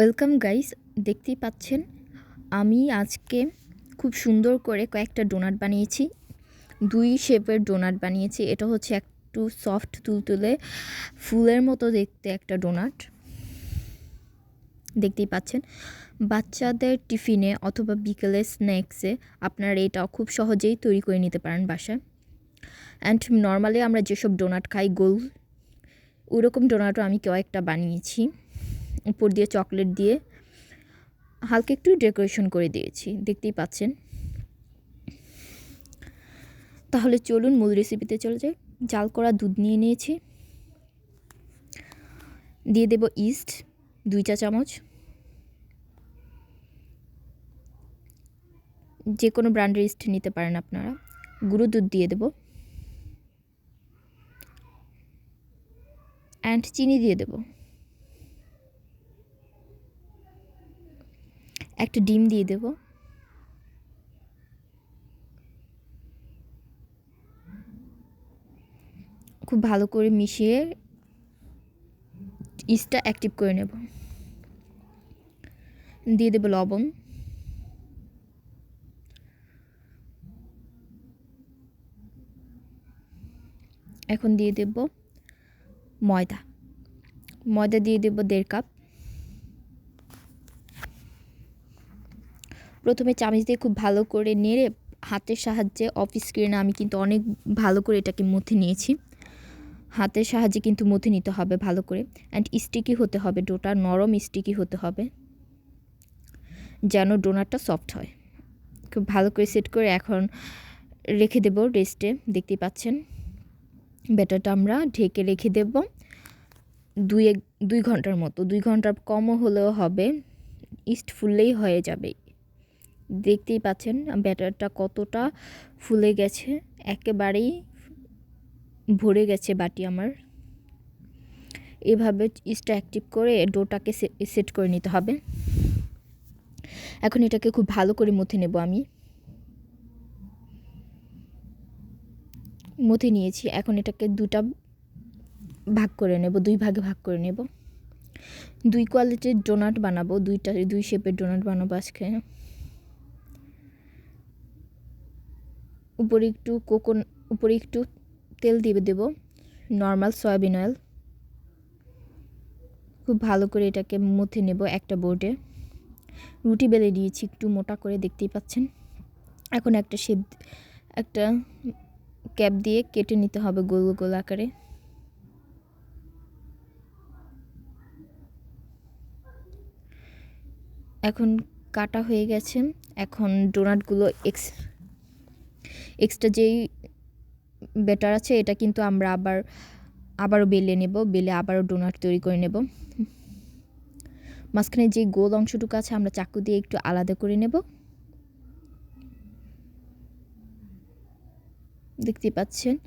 Welcome guys, দেখতেই পাচ্ছেন, আমি আজকে খুব সুন্দর করে কয়েকটা ডোনাট বানিয়েছি। দুই শেপের ডোনাট বানিয়েছি, এটা হচ্ছে একটু সফট তুলতুলে, ফুলের মতো দেখতে একটা ডোনাট। দেখতেই পাচ্ছেন, বাচ্চাদের টিফিনে অথবা বিকেলে স্ন্যাক্সে আপনারা এটা খুব সহজেই তৈরি করে নিতে পারেন বাসায়। অ্যান্ড নর্মালি আমরা যেসব ডোনাট খাই, গোল, ওরকম ডোনাটও আমি কয়েকটা বানিয়েছি। উপর দিয়ে চকলেট দিয়ে হালকা একটু ডেকোরেশন করে দিয়েছি, দেখতেই পাচ্ছেন। তাহলে চলুন মূল রেসিপিতে চলে যাই। জাল করা দুধ নিয়ে নিয়েছি। দিয়ে দেব ইস্ট দুই চা চামচ। যে কোনো ব্র্যান্ডের ইস্ট নিতে পারেন আপনারা। গুঁড়ো দুধ দিয়ে দেব। অ্যান্ড চিনি দিয়ে দেবো। একটা ডিম দিয়ে দেব। খুব ভালো করে মিশিয়ে ইস্টটা অ্যাক্টিভ করে নেব। দিয়ে দেব লবণ। এখন দিয়ে দেব ময়দা। ময়দা দিয়ে দেব দেড় কাপ। প্রথমে চামচ দিয়ে খুব ভালো করে নেড়ে হাতের সাহায্যে অফিস স্ক্রিনে আমি কিন্তু অনেক ভালো করে এটাকে মথে নিয়েছি। হাতের সাহায্যে কিন্তু মথে নিতে হবে ভালো করে। অ্যান্ড স্টিকি হতে হবে ডোটা, নরম স্টিকি হতে হবে। যেন ডোনারটা সফট হয়। খুব ভালো করে সেট করে এখন রেখে দেব রেস্টে দেখতে পাচ্ছেন। ব্যাটারটা আমরা ঢেকে রেখে দেব দুই দুই ঘণ্টার মতো। দুই ঘণ্টার কমও হলেও হবে ইস্ট ফুললেই হয়ে যাবে। দেখতেই পাচ্ছেন ব্যাটারটা কতটা ফুলে গেছে, একেবারেই ভরে গেছে বাটি আমার। এভাবে ইস্টটা অ্যাক্টিভ করে ডোটাকে সেট করে নিতে হবে। এখন এটাকে খুব ভালো করে মথে নেব আমি। মথে নিয়েছি, এখন এটাকে দুটা ভাগ করে নেব, দুই ভাগে ভাগ করে নেব। দুই কোয়ালিটির ডোনাট বানাবো, দুইটা, দুই শেপের ডোনাট বানাবো আজকে। উপরে একটু কোকোন উপরে একটু তেল দিয়ে দেব। নর্মাল সয়াবিন অয়েল খুব ভালো করে এটাকে মুথে নেব একটা বোর্ডে রুটি বেলে দিয়েছি, একটু মোটা করে দেখতেই পাচ্ছেন। এখন একটা শেপ একটা ক্যাপ দিয়ে কেটে নিতে হবে গোল গোল আকারে। এখন কাটা হয়ে গেছে। এখন ডোনাটগুলো এক্স এক্সট্রা যেই বেটার আছে, এটা কিন্তু আমরা আবার, আবারও বেলে নেব, বেলে আবারও ডোনাট তৈরি করে নেব। মাঝখানে যে গোল অংশটুকু আছে, আমরা চাকু দিয়ে একটু আলাদা করে নেব। দেখতে পাচ্ছেন।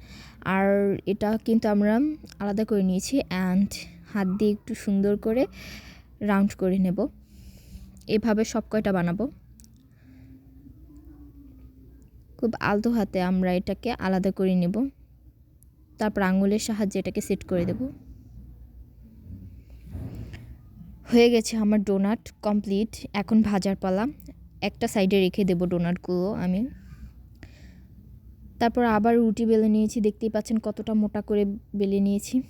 আর এটা কিন্তু আমরা আলাদা করে নিয়েছি অ্যান্ড হাত দিয়ে একটু সুন্দর করে রাউন্ড করে নেব। এভাবে সব কয়টা বানাবো। খুব আলতো হাতে আমরা এটাকে আলাদা করে নেব। তারপর আঙুলের সাহায্যে এটাকে সেট করে দেব। হয়ে গেছে আমার ডোনাট কমপ্লিট। এখন ভাজার পালা। একটা সাইডে রেখে দেব ডোনাটগুলো আমি। তারপর আবার রুটি বেলে নিয়েছি। দেখতেই পাচ্ছেন কতটা মোটা করে বেলে নিয়েছি।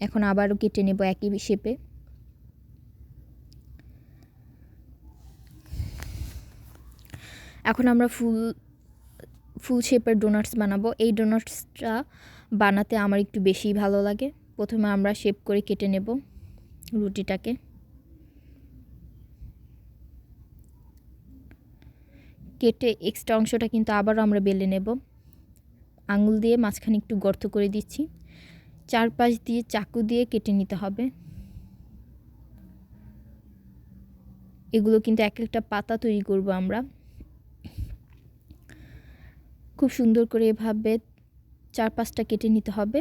এখন আবারও কেটে নেব একই শেপে। এখন আমরা ফুল ফুল শেপের ডোনাটস বানাবো। এই ডোনাটসটা বানাতে আমার একটু বেশি ভালো লাগে। প্রথমে আমরা শেপ করে কেটে নেব রুটিটাকে। কেটে এক্সট্রা অংশটা কিন্তু আবারও আমরা বেলে নেব। আঙুল দিয়ে মাঝখানে একটু গর্ত করে দিচ্ছি। চারপাশ দিয়ে চাকু দিয়ে কেটে নিতে হবে। এগুলো কিন্তু এক একটা পাতা তৈরি করব আমরা। খুব সুন্দর করে এভাবে চার পাঁচটা কেটে নিতে হবে।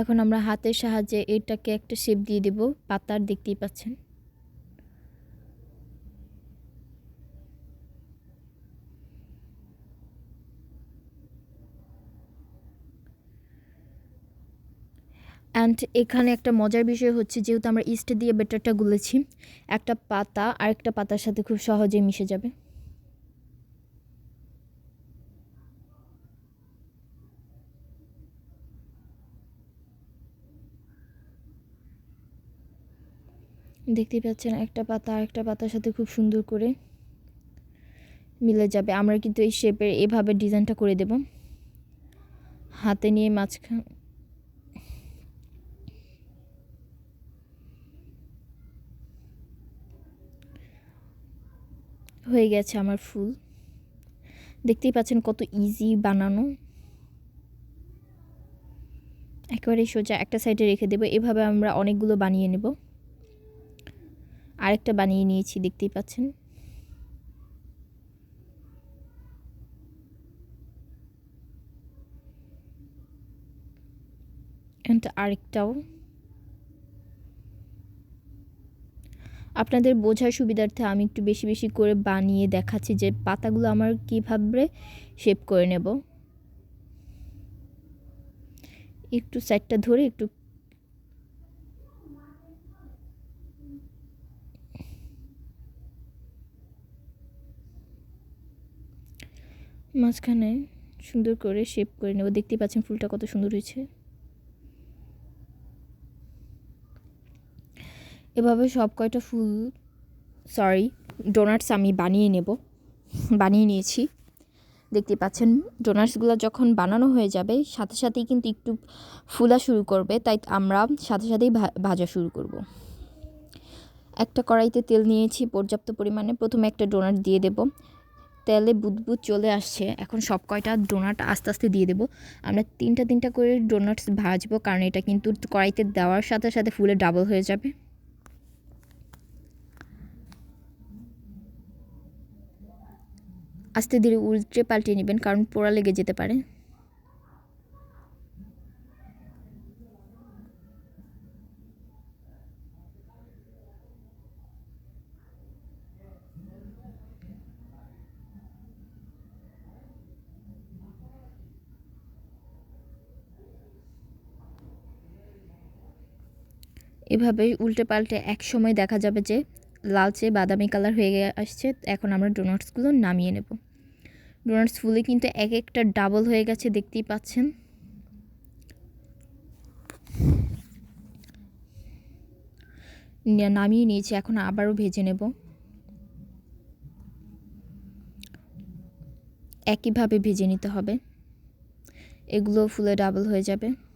এখন আমরা হাতের সাহায্যে এটাকে একটা শেপ দিয়ে দেব, পাতার, দেখতেই পাচ্ছেন। অ্যান্ড এখানে একটা মজার বিষয় হচ্ছে যেহেতু আমরা ইস্ট দিয়ে বেটারটা গুলেছি, একটা পাতা আরেকটা পাতার সাথে খুব সহজে মিশে যাবে। দেখতেই পাচ্ছেন একটা পাতা আরেকটা পাতার সাথে খুব সুন্দর করে মিলে যাবে। আমরা কিন্তু এই শেপের এভাবে ডিজাইনটা করে দেব। হাতে নিয়ে মাঝখান হয়ে গেছে আমার ফুল। দেখতেই পাচ্ছেন কত ইজি বানানো। একেবারেই সোজা একটা সাইডে রেখে দেবো, এভাবে আমরা অনেকগুলো বানিয়ে নেব। আরেকটা বানিয়ে নিয়েছি, দেখতেই পাচ্ছেন। আরেকটাও। আপনাদের বোঝার সুবিধার্থে আমি একটু বেশি বেশি করে বানিয়ে দেখাচ্ছি যে পাতাগুলো আমার কীভাবে শেপ করে নেব। একটু সাইডটা ধরে একটু মাঝখানে সুন্দর করে শেপ করে নেব। দেখতে পাচ্ছেন ফুলটা কত সুন্দর হয়েছে। এভাবে সব কয়টা ফুল সরি ডোনাটস আমি বানিয়ে নেব। বানিয়ে নিয়েছি। দেখতে পাচ্ছেন ডোনাটসগুলো যখন বানানো হয়ে যাবে, সাথে সাথেই কিন্তু একটু ফুলা শুরু করবে, তাই আমরা সাথে সাথেই ভাজা শুরু করব। একটা কড়াইতে তেল নিয়েছি, পর্যাপ্ত পরিমাণে। প্রথমে একটা ডোনাট দিয়ে দেব। তেলে বুদবুদ চলে আসছে। এখন সব কয়টা ডোনাট আস্তে আস্তে দিয়ে দেবো। আমরা তিনটা তিনটা করে ডোনাটস ভাজবো, কারণ এটা কিন্তু কড়াইতে দেওয়ার সাথে সাথে ফুলে ডাবল হয়ে যাবে। আস্তে ধীরে উল্টে পাল্টে নেবেন, কারণ পোড়া লেগে যেতে পারে। এভাবে উল্টে পাল্টে এক সময় দেখা যাবে যে লালচে বাদামি কালার হয়ে আসছে। এখন আমরা ডোনাটসগুলো নামিয়ে নেব। ডোনাটস ফুলে কিন্তু এক একটা ডাবল হয়ে গেছে, দেখতেই পাচ্ছেন। নামিয়ে নিয়েছি, এখন আবারও ভেজে নেব। একইভাবে ভেজে নিতে হবে। এগুলো ফুলে ডাবল হয়ে যাবে।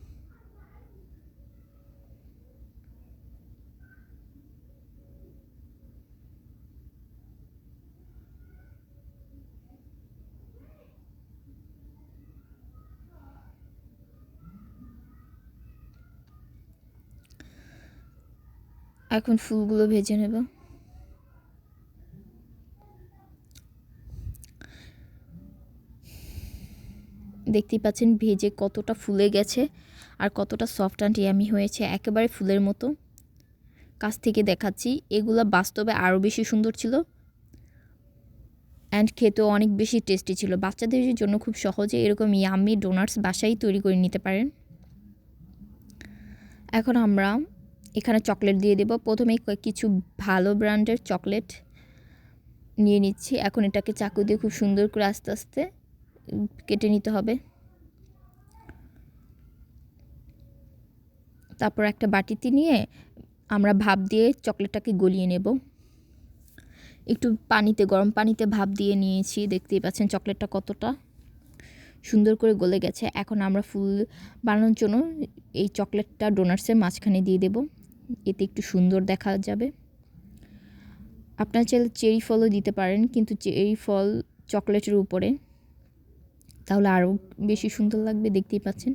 এখন ফুলগুলো ভেজে নেব। দেখতেই পাচ্ছেন ভেজে কতটা ফুলে গেছে আর কতটা সফট অ্যান্ড ইয়ামি হয়েছে, একেবারে ফুলের মতো। কাছ থেকে দেখাচ্ছি, এগুলো বাস্তবে আরও বেশি সুন্দর ছিল অ্যান্ড খেতেও অনেক বেশি টেস্টি ছিল। বাচ্চাদের জন্য খুব সহজে এরকম ইয়ামি ডোনাটস বাসায় তৈরি করে নিতে পারেন। এখন আমরা এখানে চকলেট দিয়ে দেব। প্রথমে কিছু ভালো ব্র্যান্ডের চকলেট নিয়ে নিচ্ছি। এখন এটাকে চাকু দিয়ে খুব সুন্দর করে আস্তে আস্তে কেটে নিতে হবে। তারপর একটা বাটিতে নিয়ে আমরা ভাপ দিয়ে চকলেটটাকে গলিয়ে নেব। একটু পানিতে, গরম পানিতে ভাপ দিয়ে নিয়েছি। দেখতেই পাচ্ছেন চকলেটটা কতটা সুন্দর করে গলে গেছে। এখন আমরা ফুল বানানোর জন্য এই চকলেটটা ডোনাটসের মাঝখানে দিয়ে দেবো। এতে একটু সুন্দর দেখা যাবে। আপনার চাইলে চেরি ফলও দিতে পারেন, কিন্তু চেরি ফল চকলেটের উপরে। তাহলে আরও বেশি সুন্দর লাগবে, দেখতেই পাচ্ছেন।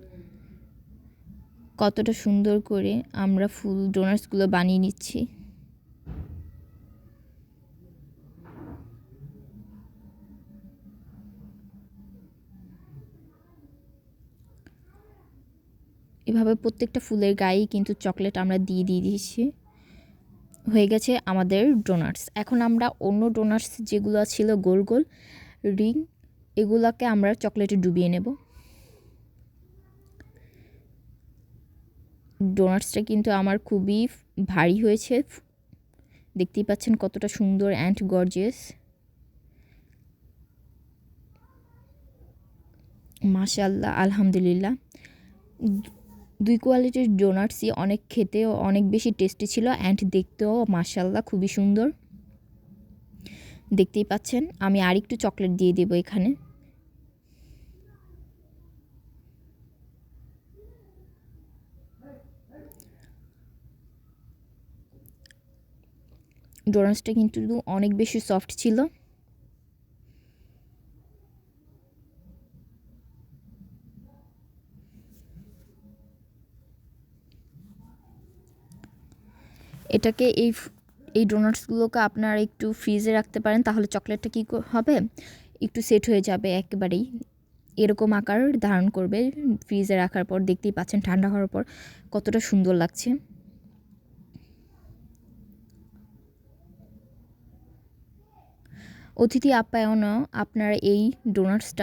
কতটা সুন্দর করে আমরা ফুল ডোনার্সগুলো বানিয়ে নিচ্ছি। এভাবে প্রত্যেকটা ফুলের গায়েই কিন্তু চকলেট আমরা দিয়ে দিয়ে দিয়েছি। হয়ে গেছে আমাদের ডোনাটস। এখন আমরা অন্য ডোনাটস যেগুলো ছিল গোল গোল, রিং, এগুলাকে আমরা চকলেটে ডুবিয়ে নেব। ডোনাটসটা কিন্তু আমার খুবই ভারী হয়েছে। দেখতেই পাচ্ছেন কতটা সুন্দর অ্যান্ড গর্জিয়াস মাশাল্লাহ আলহামদুলিল্লাহ। দুই কোয়ালিটির ডোনাটসই অনেক খেতেও অনেক বেশি টেস্টি ছিল অ্যান্ড দেখতেও মাশাল্লাহ খুবই সুন্দর। দেখতেই পাচ্ছেন, আমি আরেকটু চকলেট দিয়ে দেবো এখানে। ডোনাটসটা কিন্তু অনেক বেশি সফট ছিল। এটাকে এই এই ডোনাটসগুলোকে আপনারা একটু ফ্রিজে রাখতে পারেন, তাহলে চকলেটটা কী হবে? একটু সেট হয়ে যাবে একেবারেই। এরকম আকার ধারণ করবে ফ্রিজে রাখার পর, দেখতেই পাচ্ছেন ঠান্ডা হওয়ার পর, কতটা সুন্দর লাগছে। অতিথি আপ্যায়নও আপনারা এই ডোনাটসটা